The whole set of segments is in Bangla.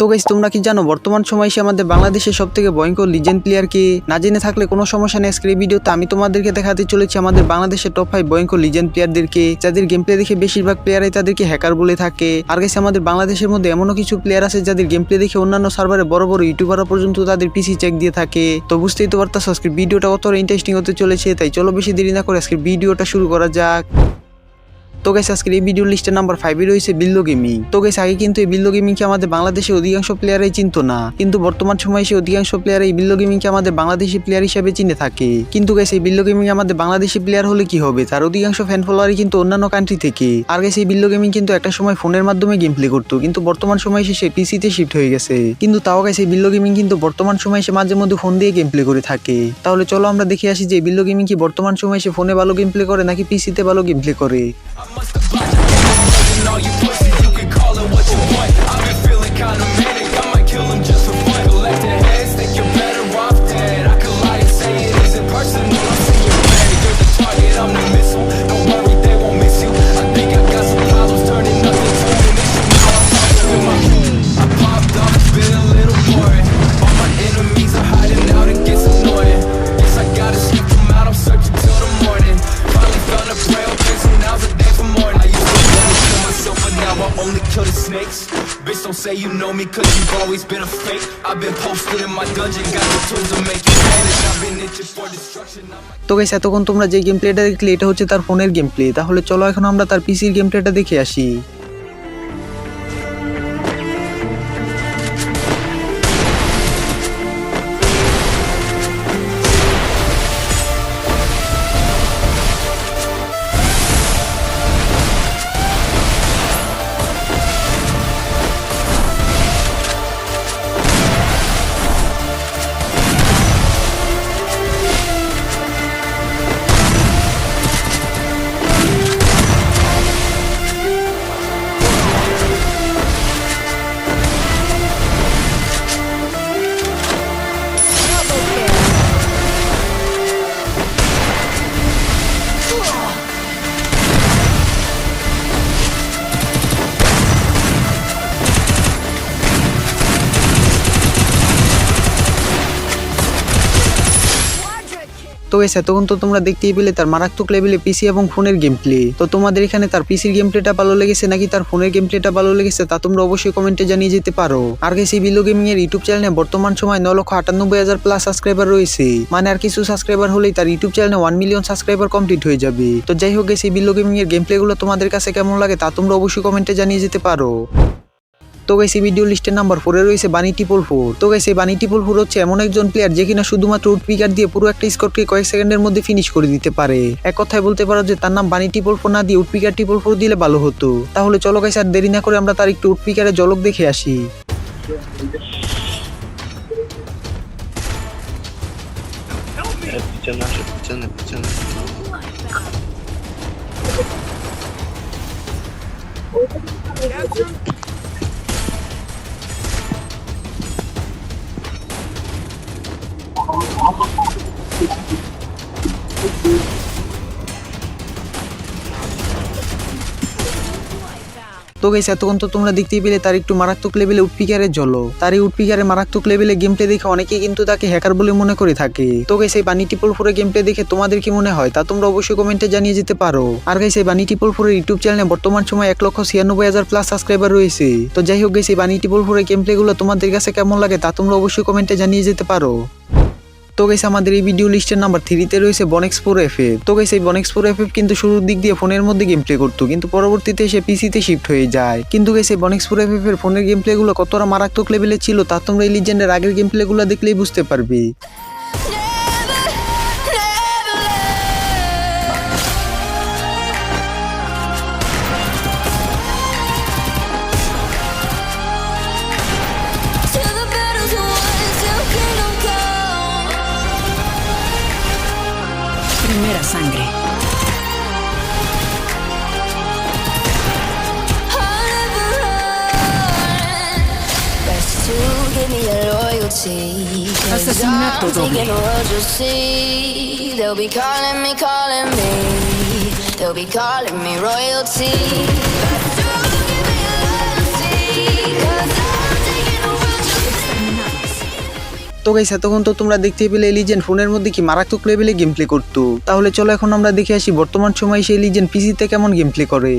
তো গাইস তোমরা কি জানো, বর্তমান সময় এসে আমাদের বাংলাদেশের সব থেকে ভয়ঙ্কর লিজেন্ড প্লেয়ার কে? না জেনে থাকলে কোনো সমস্যা নেই আজকের ভিডিওতে আমি তোমাদেরকে দেখাতে চলেছি আমাদের বাংলাদেশের টপ ফাইভ ভয়ঙ্কর লিজেন্ড প্লেয়ারদেরকে যাদের গেম প্লে দেখে বেশিরভাগ প্লেয়ারাই তাদেরকে হ্যাকার বলে থাকে। আর গাইস আমাদের বাংলাদেশের মধ্যে এমনও কিছু প্লেয়ার আছে যাদের গেম প্লে দেখে অন্যান্য সার্ভারে বড় বড় ইউটিউবাররা পর্যন্ত তাদের পিসি চেক দিয়ে থাকে। তো বুঝতেই তো পারতাস আজকের ভিডিওটা কতটা ইন্টারেস্টিং হতে চলেছে, তাই চলো বেশি দেরি না করে আজকের ভিডিওটা শুরু করা যাক। তো গেছে আজকের এই ভিডিও লিস্টের নাম্বার ফাইভে রয়েছে বিল্লো গেমিং তো গেছে আগে কিন্তু এই বিল্লো গেমিংকে আমাদের বাংলাদেশে অধিকাংশ প্লেয়ারাই চিনতো না। কিন্তু বর্তমান সময়ে এসে অধিকাংশ প্লেয়ার এই বিল্লো গেমিংকে আমাদের বাংলাদেশি প্লেয়ার হিসেবে চিনে থাকে। কিন্তু গেছে এই বিল্লো গেমিং আমাদের বাংলাদেশি প্লেয়ার হলে কি হবে? তার অধিকাংশ ফ্যান ফলোয়ারই কিন্তু অন্যান্য কান্ট্রি থেকে। আর গেছে এই বিল্লো গেমিং কিন্তু একটা সময় ফোনের মাধ্যমে গেম প্লে করতো। কিন্তু বর্তমান সময়ে সে পিসিতে শিফট হয়ে গেছে। কিন্তু তাও গেছে বিল্লো গেমিং কিন্তু বর্তমান সময়ে সে মাঝে মধ্যে ফোন দিয়ে গেম প্লে করে থাকে। তাহলে চলো আমরা দেখে আসি যে বিল্লো গেমিং কি বর্তমান সময়ে সে ফোনে ভালো গেম প্লে করে নাকি পিসিতে ভালো গেম প্লে করে। must have say you know me, cause you've always been a fake. I've been posted in my dungeon, got the tools to make you vanish. I've been itching for destruction. তো গাইস এতক্ষণ তোমরা যে গেম প্লেটা দেখলে এটা হচ্ছে তার ফোনের গেম প্লে তাহলে চলো এখন আমরা তার পিসির গেম প্লেটা দেখে আসি তো গাইস এতক্ষণ তো তোমরা দেখতেই পেলে, তার মারাত্মক লেভেলে পিসি এবং ফোনের গেম প্লে তো তোমাদের এখানে তার পিসির গেম প্লেটা ভালো লেগেছে নাকি তার ফোনের গেম প্লেটা ভালো লেগেছে তা তোমরা অবশ্যই কমেন্টে জানিয়ে যেতে পারো। আর এই বিলো গেমিং এর ইউটিউব চ্যানেলে বর্তমান সময় ন লক্ষ আটানব্বই হাজার প্লাস সাবস্ক্রাইবার রয়েছে। মানে আর কিছু সাবস্ক্রাইবার হলেই তার ইউটিউব চ্যানেলে ওয়ান মিলিয়ন সাবস্ক্রাইবার কমপ্লিট হয়ে যাবে। তো যাই হোক এই বিলো গেমিং এর গেম প্লে গুলো তোমাদের কাছে কেমন লাগে তা তোমরা অবশ্যই কমেন্টে জানিয়ে যেতে পারো। তো গাইস ভিডিও লিস্টের নাম্বার ফোরে রয়েছে বানি টিপল ফোর তো গাইস বানি টিপল ফোর হচ্ছে এমন একজন প্লেয়ার যে কিনা শুধুমাত্র উড পিকার দিয়ে পুরো একটা স্কোরকে কয়েক সেকেন্ডের মধ্যে ফিনিশ করে দিতে পারে। এক কথায় বলতে পারো যে তার নাম বানি টিপল ফোর না দিয়ে উড পিকার টিপল ফোর দিলে ভালো হতো। তাহলে চলো গাইস, আর দেরি না করে আমরা তার একটু উড পিকারের জলক দেখে আসি। পিছনে তো গাইস এতক্ষণ তো তোমরা দেখতেই পেলে, তার একটু মারাত্মক লেভেলে উডপিকারের জলো তার এই উডপিকারের মারাত্মক লেভেলে গেম প্লে দেখে অনেকেই কিন্তু তাকে হ্যাকার বলে মনে করে থাকে। তো গাইস এই বানি টিপল ফোরে গেম প্লে দেখে তোমাদের কি মনে হয়? তা তোমরা অবশ্যই কমেন্টে জানিয়ে যেতে পারো। আর গেছে এই বানি টিপল ফোরের ইউটিউব চ্যানেলে বর্তমান সময় এক লক্ষ ছিয়ানব্বই হাজার প্লাস সাবস্ক্রাইবার রয়েছে। তো যাই হোক গেছে এই বানি টিপল ফোরের গেম প্লে গুলো তোমাদের কাছে কেমন লাগে তা তোমরা অবশ্যই কমেন্টে জানিয়ে যেতে পারো। গেছে আমাদের এই ভিডিও লিস্টের নাম্বার থ্রিতে রয়েছে বনেক্স ফোর এফ তো গেছে এই বনেক্স ফোর এফ কিন্তু শুরুর দিক দিয়ে ফোনের মধ্যে গেম প্লে করতো, কিন্তু পরবর্তীতে এসে পিসিতে শিফট হয়ে যায়। কিন্তু গেছে বনেক্স ফোর এফ এর ফোনের গেম প্লে গুলো কতটা মারাত্মক লেভেলের ছিল তা তোমরা এই লিজেন্ডের আগের গেম প্লে গুলো দেখলেই বুঝতে পারবে। Asesinato doble. They'll তো গাইস এতক্ষণ তো তোমরা দেখতে পেলে এলিজেন ফোনের মধ্যে কি মারাত্মক লেভেলে গেম প্লে করতো। তাহলে চলো এখন আমরা দেখে আসি বর্তমান সময় সেই এলিজেন পিসিতে কেমন গেম প্লে করে।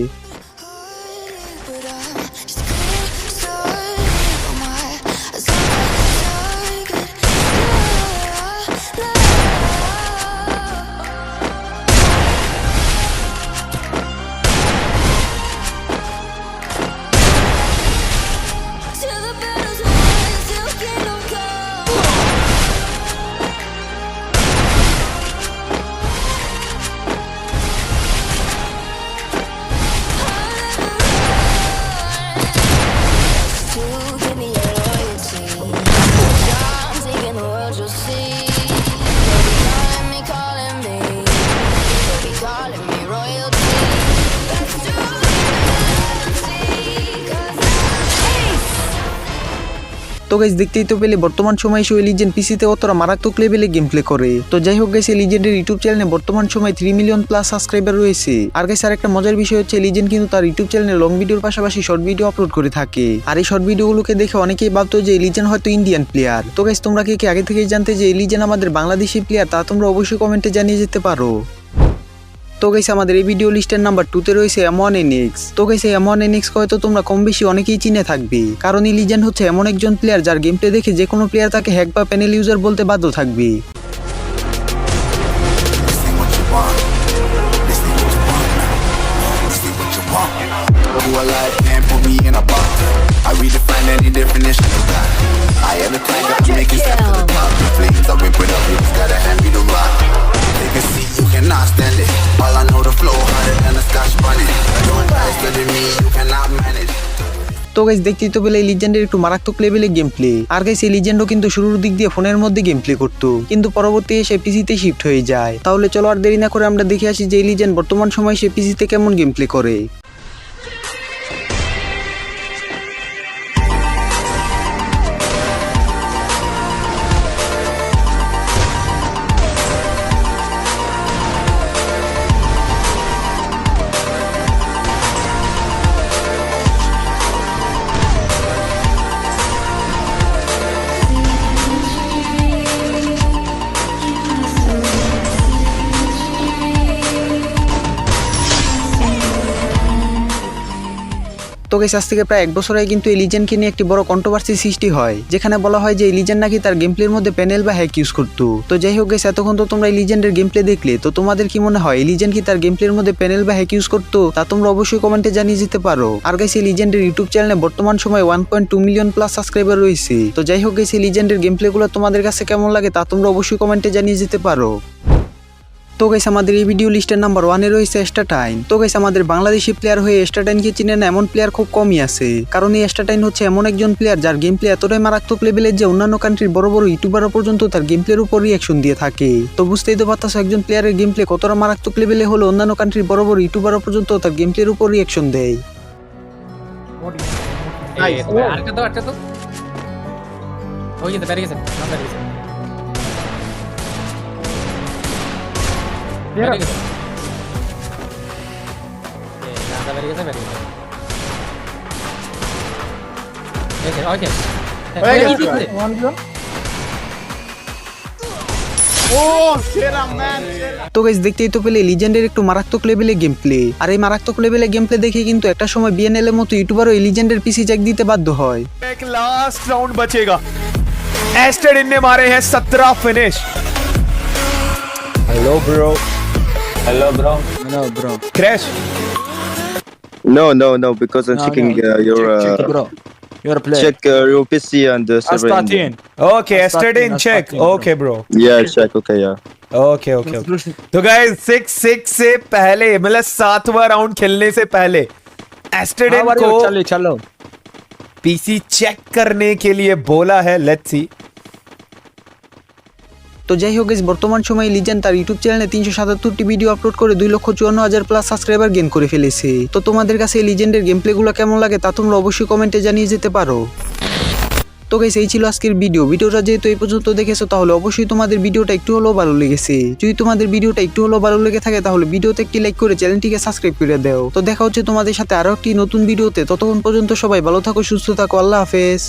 তো গাইস দেখতেই তো পেলে, বর্তমান সময়ে সে লিজেন্ড পিসিতে অতটা মারাত্মক লেভেলে গেম প্লে করে। তো যাই হোক গাইস এই লিজেন্ডের ইউটিউব চ্যানেলে বর্তমান সময় থ্রি মিলিয়ন প্লাস সাবস্ক্রাইবার রয়েছে। আর গাইস আর একটা মজার বিষয় হচ্ছে লিজেন্ড কিন্তু তার ইউটিউব চ্যানেলে লং ভিডিওর পাশাপাশি শর্ট ভিডিও আপলোড করে থাকে। আর এই শর্ট ভিডিওগুলোকে দেখে অনেকেই ভাবতো যে লিজেন্ড হয়তো ইন্ডিয়ান প্লেয়ার তো গাইস তোমরা কি কি আগে থেকেই জানতে যে লিজেন্ড আমাদের বাংলাদেশি প্লেয়ার তা তোমরা অবশ্যই কমেন্টে জানিয়ে যেতে পারো। তো গাইস, আমাদের এই ভিডিও লিস্টের নাম্বার টুতে রয়েছে এমন এনিক্স তো এই এমন এনিক্স হয়তো তোমরা কম বেশি অনেকেই চিনে থাকবে। কারণ এই লিজেন্ড হচ্ছে এমন একজন প্লেয়ার যার গেম প্লে দেখে যে কোনো প্লেয়ার তাকে হ্যাক বা প্যানেল ইউজার বলতে বাধ্য থাকবে. I তো গাইস দেখতেই তো পেলে এই লিজেন্ডের একটু মারাত্মক লেভেলে গেম প্লে আর গাইস এই লিজেন্ডও কিন্তু শুরুর দিক দিয়ে ফোনের মধ্যে গেম প্লে করতো। কিন্তু পরবর্তী সে পিসিতে শিফট হয়ে যায়। তাহলে চলো আর দেরি না করে আমরা দেখে আসি যে এই লিজেন্ড বর্তমান সময় সে পিসিতে কেমন গেম প্লে করে। তো গেছে আজ থেকে প্রায় এক বছর আগে কিন্তু এই লিজেন্ডকে নিয়ে একটি বড় কন্ট্রোভার্সি সৃষ্টি হয়, যেখানে বলা হয় যে এই লিজেন্ড নাকি তার গেম প্লের মধ্যে প্যানেল বা হ্যাক ইউজ করতো। তো যাই হোক গেছে এতক্ষণ তো তোমরা এই লিজেন্ডের গেম প্লে দেখলে, তো তোমাদের কি মনে হয় এই কি তার গেম প্লের মধ্যে প্যানেল বা হ্যাক ইউজ করতো, তা তোমরা অবশ্যই কমেন্টে জানিয়ে যেতে পারো। আর গেছে এই লিজেন্ডের ইউটিউব চ্যানেলে বর্তমান সময় one point two million plus subscriber রয়েছে। তো যাই হোক গেছে লিজেন্ডের গেম প্লেগুলো তোমাদের কাছে কেমন লাগে তা তোমরা অবশ্যই কমেন্টে জানিয়ে যেতে পারো। তো গাইস, আমাদের এই ভিডিও লিস্টের নাম্বার ওয়ানে রয়েছে এস্টাটাইন তো গাইস, আমাদের বাংলাদেশি প্লেয়ার হয়ে এস্টাটাইনকে চিনে এমন প্লেয়ার খুব কমই আছে। কারণ এই এস্টাটাইন হচ্ছে এমন একজন প্লেয়ার যার গেম প্লে এতটাই মারাত্মক লেভেলের যে অন্যান্য কান্ট্রির বড় বড় ইউটিউবারও পর্যন্ত তার গেম প্লের উপর রিয়াকশন দিয়ে থাকে। তো বুঝতেই তো পারতাছো, একজন প্লেয়ারের গেম প্লে কতটা মারাত্মক লেভেলে হলো অন্যান্য কান্ট্রির বড় বড় ইউটিউবারও পর্যন্ত তার গেম প্লের উপর রিয়াকশন দেয়। আটকা তো আটকা তো হয়ে গেছে বেরিয়ে গেছে। নাম বেরিয়ে গেছে বেরিয়ে গেছে এই, নামটা বেরিয়ে গেছে বেরিয়ে গেছে এই যে, ওকে হয়ে এই, গেছে এই, এই, তো গাইস দেখতেই তো পেলে লিজেন্ডের একটু মারাত্মক লেভেলে গেম প্লে আর এই মারাত্মক লেভেলে গেম প্লে দেখে কিন্তু একটা সময় বিএনএল এর মতো ইউটিউবারও এই লিজেন্ডের পিসি জ্যাক দিতে বাধ্য হয় एक लास्ट राउंड बचेगा एस्टेड इन ने मारे हैं सत्रह finish Hello, bro. Hello, bro. No, bro. Crash No, no, no, because I'm No, checking no. Uh, your check, check, uh, bro. You're a player. check uh, your PC and the server. in Astatin. Okay एस्टेड in Astatin, check Astatin, bro. Okay bro there. Yeah, check. Okay, yeah. Okay okay okay तो गाइस सिक्स सिक्स से पहले मतलब सातवां राउंड खेलने से पहले एस्टेड How are को चलो चलो पीसी चेक करने के लिए बोला है लेट्स सी তো যাই হোক বর্তমান সময়ে লিজেন্ড তার ইউটিউব চ্যানেলে তিনশো সাতাত্তরটি ভিডিও আপলোড করে দুই লক্ষ চুয়ান্ন হাজার প্লাস সাবস্ক্রাইবার গেন করে ফেলেছে। তো তোমাদের কাছে এই লিজেন্ডের গেম প্লেগুলো কেমন লাগে তা তোমরা অবশ্যই কমেন্টে জানিয়ে যেতে পারো। তো গাইস এই ছিল আজকের ভিডিও ভিডিওটা যেহেতু এই পর্যন্ত দেখেছ, তাহলে অবশ্যই তোমাদের ভিডিওটা একটু হলেও ভালো লেগেছে। যদি তোমাদের ভিডিওটা একটু হলেও ভালো লেগে থাকে, তাহলে ভিডিওতে একটি লাইক করে চ্যানেলটিকে সাবস্ক্রাইব করে দাও। তো দেখা হচ্ছে তোমাদের সাথে আরও একটি নতুন ভিডিওতে ততক্ষণ পর্যন্ত সবাই ভালো থাকো, সুস্থ থাকো, আল্লাহ হাফেজ।